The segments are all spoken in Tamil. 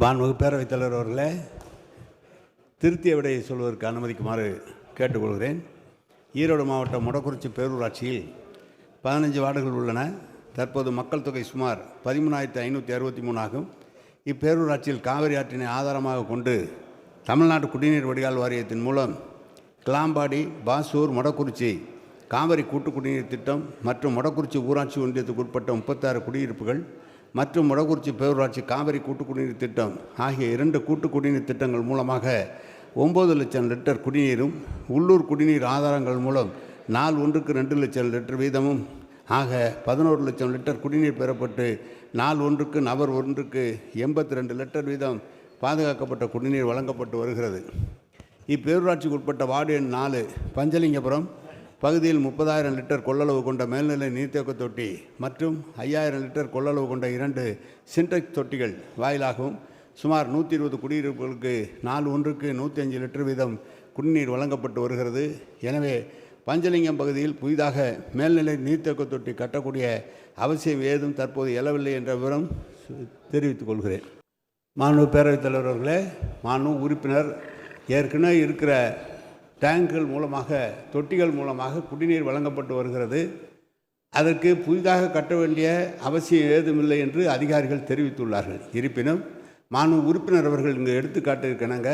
பான்முக பேரவைத் தலைவர் அவர்களே திருத்திய விடையை சொல்வதற்கு அனுமதிக்குமாறு கேட்டுக்கொள்கிறேன். ஈரோடு மாவட்டம் மொடக்குறிச்சி பேரூராட்சியில் பதினஞ்சு வார்டுகள் உள்ளன. தற்போது மக்கள் தொகை சுமார் பதிமூணாயிரத்தி ஐநூற்றி அறுபத்தி மூணு ஆகும். இப்பேரூராட்சியில் காவிரி ஆற்றினை ஆதாரமாக கொண்டு தமிழ்நாடு குடிநீர் வடிகால் வாரியத்தின் மூலம் கிளாம்பாடி பாசூர் மொடக்குறிச்சி காவிரி கூட்டு குடிநீர் திட்டம் மற்றும் மொடக்குறிச்சி ஊராட்சி ஒன்றியத்துக்கு உட்பட்ட முப்பத்தாறு குடியிருப்புகள் மற்றும் முடகுறிச்சி பேரூராட்சி காவிரி கூட்டு குடிநீர் திட்டம் ஆகிய இரண்டு கூட்டு குடிநீர் திட்டங்கள் மூலமாக ஒம்பது லட்சம் லிட்டர் குடிநீரும் உள்ளூர் குடிநீர் ஆதாரங்கள் மூலம் நாள் ஒன்றுக்கு ரெண்டு லட்சம் லிட்டர் வீதமும் ஆக பதினோரு லட்சம் லிட்டர் குடிநீர் பெறப்பட்டு நாள் ஒன்றுக்கு நபர் ஒன்றுக்கு எண்பத்தி ரெண்டு லிட்டர் வீதம் பாதுகாக்கப்பட்ட குடிநீர் வழங்கப்பட்டு வருகிறது. இப்பேரூராட்சிக்கு உட்பட்ட வார்டு எண் நாலு பஞ்சலிங்கபுரம் பகுதியில் முப்பதாயிரம் லிட்டர் கொள்ளளவு கொண்ட மேல்நிலை நீர்த்தேக்க தொட்டி மற்றும் ஐயாயிரம் லிட்டர் கொள்ளளவு கொண்ட இரண்டு சின்டெக்ஸ் தொட்டிகள் வாயிலாகவும் சுமார் நூற்றி இருபது குடியிருப்புகளுக்கு நாள் ஒன்றுக்கு நூற்றி அஞ்சு லிட்டர் வீதம் குடிநீர் வழங்கப்பட்டு வருகிறது. எனவே பஞ்சலிங்கம் பகுதியில் புதிதாக மேல்நிலை நீர்த்தேக்க தொட்டி கட்டக்கூடிய அவசியம் ஏதும் தற்போது எழவில்லை என்ற விவரம் தெரிவித்துக் கொள்கிறேன். மாண்பு பேரவைத் தலைவர் அவர்களே மாண்பு உறுப்பினர் ஏற்கனவே இருக்கிற டேங்குகள் மூலமாக தொட்டிகள் மூலமாக குடிநீர் வழங்கப்பட்டு வருகிறது. அதற்கு புதிதாக கட்ட வேண்டிய அவசியம் ஏதுமில்லை என்று அதிகாரிகள் தெரிவித்துள்ளார்கள். இருப்பினும் மாண்பு உறுப்பினர் அவர்கள் இங்கு எடுத்துக்காட்டிருக்கனங்க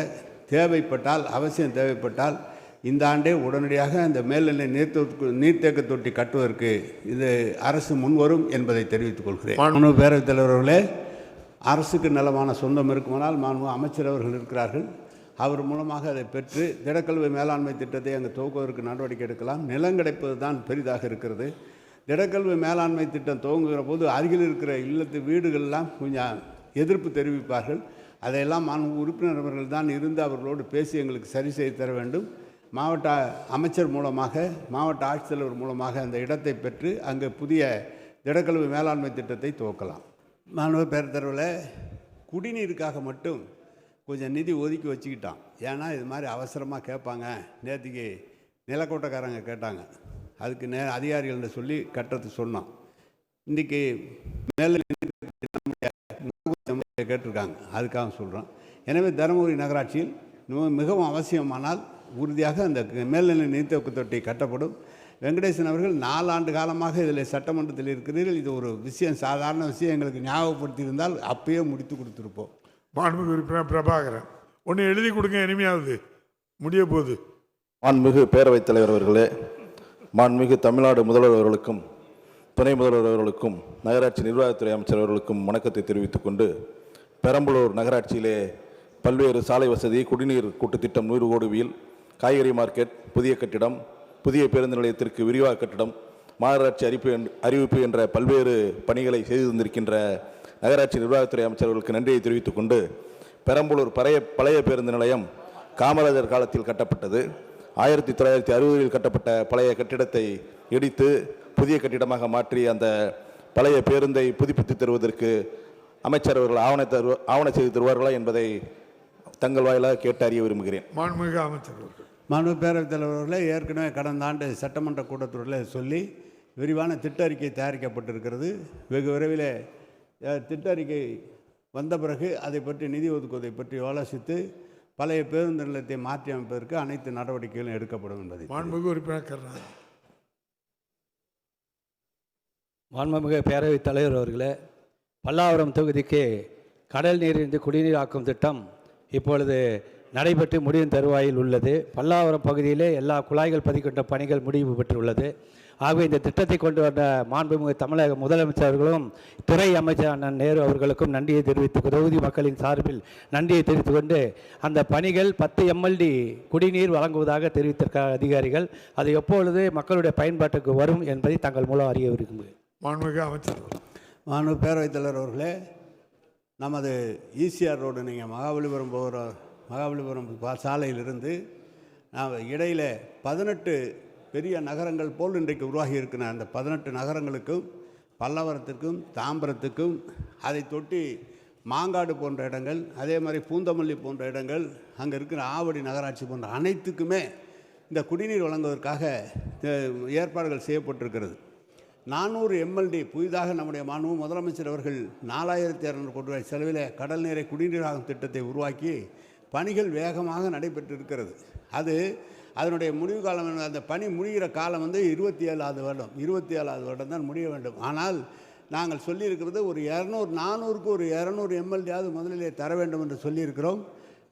தேவைப்பட்டால் அவசியம் தேவைப்பட்டால் இந்த ஆண்டே உடனடியாக அந்த மேல்நிலை நீர்த்தொ நீர்த்தேக்க தொட்டி கட்டுவதற்கு இது அரசு முன்வரும் என்பதை தெரிவித்துக் கொள்கிறேன். மாண்பு பேரவைத் தலைவர் அவர்களே அரசுக்கு நலமான சொந்தம் இருக்குமானால் மாண்பு அமைச்சர் அவர்கள் இருக்கிறார்கள். அவர் மூலமாக அதை பெற்று திடக்கல்வி மேலாண்மை திட்டத்தை அங்கே துவக்குவதற்கு நடவடிக்கை எடுக்கலாம். நிலம் கிடைப்பது தான் பெரிதாக இருக்கிறது. திடக்கல்வி மேலாண்மை திட்டம் துவங்குகிற போது அருகில் இருக்கிற இல்லத்து வீடுகள்லாம் கொஞ்சம் எதிர்ப்பு தெரிவிப்பார்கள். அதையெல்லாம் மாண்பு உறுப்பினர் அவர்கள் தான் இருந்து அவர்களோடு பேசி எங்களுக்கு சரி செய்து தர வேண்டும். மாவட்ட அமைச்சர் மூலமாக மாவட்ட ஆட்சித்தலைவர் மூலமாக அந்த இடத்தை பெற்று அங்கே புதிய திடக்கல்வி மேலாண்மை திட்டத்தை துவக்கலாம். மாணவ பேரத்தரவில் குடிநீருக்காக மட்டும் கொஞ்சம் நிதி ஒதுக்கி வச்சுக்கிட்டான். ஏன்னா இது மாதிரி அவசரமாக கேட்பாங்க. நேற்றுக்கு நிலக்கோட்டைக்காரங்க கேட்டாங்க. அதுக்கு நே அதிகாரிகள்ட்ட சொல்லி கட்டுறது சொன்னோம் இன்றைக்கி மேல் கேட்டிருக்காங்க. அதுக்காக சொல்கிறோம் எனவே தருமபுரி நகராட்சியில் மிகவும் அவசியமானால் உறுதியாக அந்த மேல்நிலை நீர்த்தொக்கு தொட்டி கட்டப்படும். வெங்கடேசன் அவர்கள் நாலாண்டு காலமாக இதில் சட்டமன்றத்தில் இருக்கிறீர்கள். இது ஒரு விஷயம் சாதாரண விஷயம். எங்களுக்கு ஞாபகப்படுத்தியிருந்தால் அப்பயே முடித்து கொடுத்துருப்போம். மாண்புமிகு உறுப்பினர் பிரபாகரன். ஒன்று எழுதி கொடுங்க இனிமையாவது. முடிய போகுது. மாண்புமிகு பேரவைத் தலைவர் அவர்களே மாண்புமிகு தமிழ்நாடு முதல்வர் அவர்களுக்கும் துணை முதல்வர் அவர்களுக்கும் நகராட்சி நிர்வாகத்துறை அமைச்சர் அவர்களுக்கும் வணக்கத்தை தெரிவித்துக் கொண்டு பெரம்பலூர் நகராட்சியிலே பல்வேறு சாலை வசதி குடிநீர் கூட்டுத்திட்டம் நூறு கோடியில் காய்கறி மார்க்கெட் புதிய கட்டிடம் புதிய பேருந்து நிலையத்திற்கு விரிவாக கட்டிடம் மாநகராட்சி அறிவிப்பு அறிவிப்பு என்ற பல்வேறு பணிகளை செய்து தந்திருக்கின்ற நகராட்சி நிர்வாகத்துறை அமைச்சர்களுக்கு நன்றியை தெரிவித்துக் கொண்டு பெரம்பலூர் பழைய பழைய பேருந்து நிலையம் காமராஜர் காலத்தில் கட்டப்பட்டது. ஆயிரத்தி தொள்ளாயிரத்தி அறுபதில் கட்டப்பட்ட பழைய கட்டிடத்தை இடித்து புதிய கட்டிடமாக மாற்றி அந்த பழைய பேருந்தை புதுப்பித்து தருவதற்கு அமைச்சர் அவர்கள் ஆவண தரு ஆவண செய்து தருவார்களா என்பதை தங்கள் வாயிலாக கேட்டு அறிய விரும்புகிறேன். மாண்புமிகு அமைச்சர் அவர்கள். மாண்பு பேரவைத் தலைவர்களே ஏற்கனவே கடந்த ஆண்டு சட்டமன்ற கூட்டத்தொடரில் சொல்லி விரிவான திட்ட அறிக்கை தயாரிக்கப்பட்டிருக்கிறது. வெகு விரைவில் திட்ட அறிக்கை வந்த பிறகு அதை பற்றி நிதி ஒதுக்குவதை பற்றி ஆலோசித்து பழைய பேருந்து நிலையத்தை மாற்றி அமைப்பதற்கு அனைத்து நடவடிக்கைகளும் எடுக்கப்படும் என்பதை மாண்புமிகு உறுப்பினர் மாண்புமிகு பேரவைத் தலைவர் அவர்களே பல்லாவரம் தொகுதிக்கு கடல் நீரிலிருந்து குடிநீர் ஆக்கும் திட்டம் இப்பொழுது நடைபெற்று முடியும் தருவாயில் உள்ளது. பல்லாவரம் பகுதியிலே எல்லா குழாய்கள் பதிக்கின்ற பணிகள் முடிவு பெற்றுள்ளது. ஆகவே இந்த திட்டத்தை கொண்டு வந்த மாண்புமிகு தமிழக முதலமைச்சர் அவர்களும் துறை அமைச்சர் அண்ணன் நேரு அவர்களுக்கும் நன்றியை தெரிவித்து தொகுதி மக்களின் சார்பில் நன்றியை தெரிவித்துக் கொண்டு அந்த பணிகள் பத்து எம்எல்டி குடிநீர் வழங்குவதாக தெரிவித்திருக்க அதிகாரிகள் அது எப்பொழுது மக்களுடைய பயன்பாட்டுக்கு வரும் என்பதை தங்கள் மூலம் அறிய விரும்புகிறேன். மாண்புமிகு அமைச்சர் அவர்கள். மாண்பு பேரவைத் தலைவர் அவர்களே நமது ஈசிஆர் ரோடு நீங்கள் மகாபலிபுரம் போகிற மகாபலிபுரம் சாலையிலிருந்து நாம் இடையில் பதினெட்டு பெரிய நகரங்கள் போல் இன்றைக்கு உருவாகி இருக்கிற அந்த பதினெட்டு நகரங்களுக்கும் பல்லவரத்துக்கும் தாம்பரத்துக்கும் அதை தொட்டி மாங்காடு போன்ற இடங்கள் அதே மாதிரி பூந்தமல்லி போன்ற இடங்கள் அங்கே இருக்கிற ஆவடி நகராட்சி போன்ற அனைத்துக்குமே இந்த குடிநீர் வழங்குவதற்காக ஏற்பாடுகள் செய்யப்பட்டிருக்கிறது. நானூறு எம்எல்டி புதிதாக நம்முடைய மாண்பு முதலமைச்சர் அவர்கள் நாலாயிரத்தி இரநூறு கோடி ரூபாய் செலவில் கடல் நீரை குடிநீராகும் திட்டத்தை உருவாக்கி பணிகள் வேகமாக நடைபெற்று இருக்கிறது அது அதனுடைய முடிவு காலம் அந்த பணி முடிகிற காலம் வந்து இருபத்தி ஏழாவது வருடம். இருபத்தி ஏழாவது வருடம் தான் முடிய வேண்டும். ஆனால் நாங்கள் சொல்லியிருக்கிறது ஒரு இரநூறு நானூறுக்கு ஒரு இரநூறு எம்எல்ஏயாவது முதலிலே தர வேண்டும் என்று சொல்லியிருக்கிறோம்.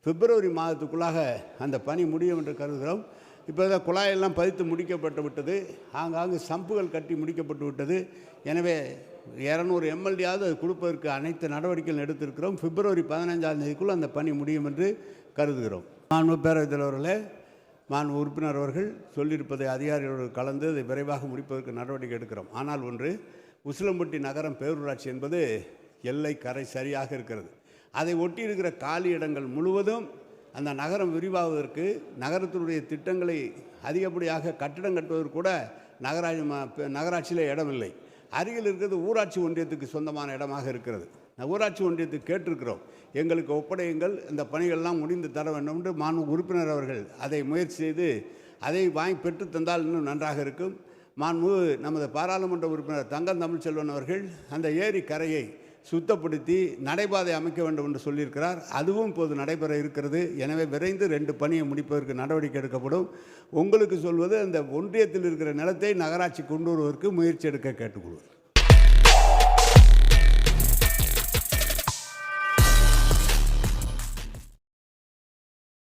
பிப்ரவரி மாதத்துக்குள்ளாக அந்த பணி முடியும் என்று கருதுகிறோம். இப்போ தான் குழாயெல்லாம் பதித்து முடிக்கப்பட்டு விட்டது. ஆங்காங்கு சம்புகள் கட்டி முடிக்கப்பட்டு விட்டது. எனவே இரநூறு எம்எல்ஏயாவது அது கொடுப்பதற்கு அனைத்து நடவடிக்கைகள் எடுத்திருக்கிறோம். பிப்ரவரி பதினைஞ்சாம் தேதிக்குள் அந்த பணி முடியும் என்று கருதுகிறோம். மாண்பு பேரவைத் தலைவர்களே மான் உறுப்பினர் அவர்கள் சொல்லியிருப்பதை அதிகாரிகளோடு கலந்து அதை விரைவாக முடிப்பதற்கு நடவடிக்கை எடுக்கிறோம். ஆனால் ஒன்று உசிலம்பட்டி நகரம் பேரூராட்சி என்பது எல்லை கரை சரியாக இருக்கிறது. அதை ஒட்டி இருக்கிற காலி இடங்கள் முழுவதும் அந்த நகரம் விரிவாவதற்கு நகரத்தினுடைய திட்டங்களை அதிகப்படியாக கட்டிடம் கட்டுவதற்கு கூட நகராட்சி ம- நகராட்சியில் இடமில்லை. அருகில் இருக்கிறது ஊராட்சி ஒன்றியத்துக்கு சொந்தமான இடமாக இருக்கிறது. ஊராட்சி ஒன்றியத்துக்கு கேட்டிருக்கிறோம். எங்களுக்கு ஒப்படையுங்கள் இந்த பணிகள்லாம் முடிந்து தர வேண்டும் என்று மாண்பு உறுப்பினர் அவர்கள் அதை முயற்சி செய்து அதை வாங்கி பெற்று தந்தால் இன்னும் நன்றாக இருக்கும். மாண்பு நமது பாராளுமன்ற உறுப்பினர் தங்கம் தமிழ்ச்செல்வன் அவர்கள் அந்த ஏரி கரையை சுத்தப்படுத்தி நடைபாதை அமைக்க வேண்டும் என்று சொல்லியிருக்கிறார். அதுவும் இப்போது நடைபெற இருக்கிறது. எனவே விரைந்து ரெண்டு பணியை முடிப்பதற்கு நடவடிக்கை எடுக்கப்படும். உங்களுக்கு சொல்வது அந்த ஒன்றியத்தில் இருக்கிற நிலத்தை நகராட்சி கொண்டு வருவதற்கு முயற்சி எடுக்க கேட்டுக்கொள்வது